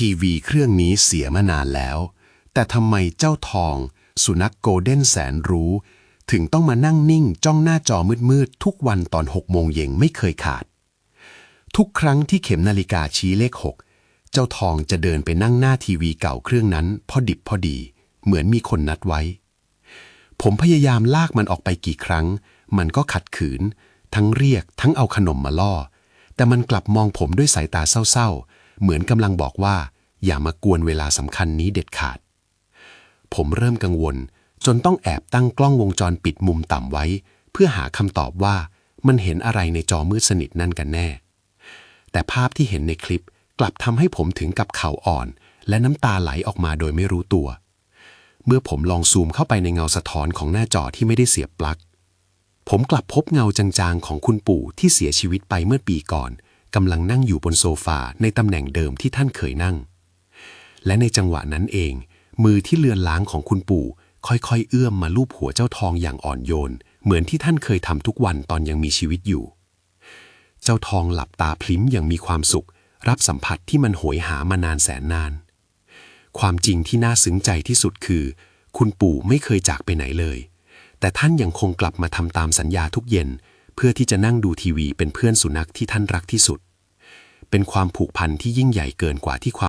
ทีวีเครื่องนี้เสียมานานแล้ว แต่ทำไมเจ้าทอง สุนัขโกลเด้นแสนรู้ ถึงต้องมานั่งนิ่งจ้องหน้าจอมืดๆ ทุกวันตอนหกโมงเย็นไม่เคยขาด ทุกครั้งที่เข็มนาฬิกาชี้เลขหกเจ้าทองจะเดินไปนั่งหน้าทีวีเก่าเครื่องนั้น พอดิบพอดี เหมือนมีคนนัดไว้ ผมพยายามลากมันออกไปกี่ครั้ง มันก็ขัดขืน ทั้งเรียกทั้งเอาขนมมาล่อ แต่มันกลับมองผมด้วยสายตาเศร้าๆ เหมือนกำลังบอกว่า อย่ามากวนเวลาสำคัญนี้เด็ดขาด ผมเริ่มกังวล จนต้องแอบตั้งกล้องวงจรปิดมุมต่ำไว้ เพื่อหาคำตอบว่ามันเห็นอะไรในจอมืดสนิทนั่นกันแน่ แต่ภาพที่เห็นในคลิปกลับทำให้ผมถึงกับเข่าอ่อน และน้ำตาไหลออกมาโดยไม่รู้ตัว เมื่อผมลองซูมเข้าไปในเงาสะท้อนของหน้าจอที่ไม่ได้เสียบปลั๊กผมกลับพบเงาจางๆของคุณปู่ที่เสียชีวิตไปเมื่อปีก่อน กำลังนั่งอยู่บนโซฟาในตำแหน่งเดิมที่ท่านเคยนั่ง และในจังหวะนั้นเอง มือที่เลือนล้างของคุณปู่ ค่อยๆ เอื้อมมาลูบหัวเจ้าทองอย่างอ่อนโยน เหมือนที่ท่านเคยทำทุกวันตอนยังมีชีวิตอยู่ เจ้าทองหลับตาพลิ้มอย่างมีความสุข รับสัมผัสที่มันโหยหามานานแสนนาน ความจริงที่น่าซึ้งใจที่สุดคือ คุณปู่ไม่เคยจากไปไหนเลย แต่ท่านยังคงกลับมาทำตามสัญญาทุกเย็น พื่อที่จะนั่งดูทีวีเป็นเพื่อนสุนัขที่ท่านรักที่สุด เป็นความผูกพันที่ยิ่งใหญ่เกินกว่าที่ความ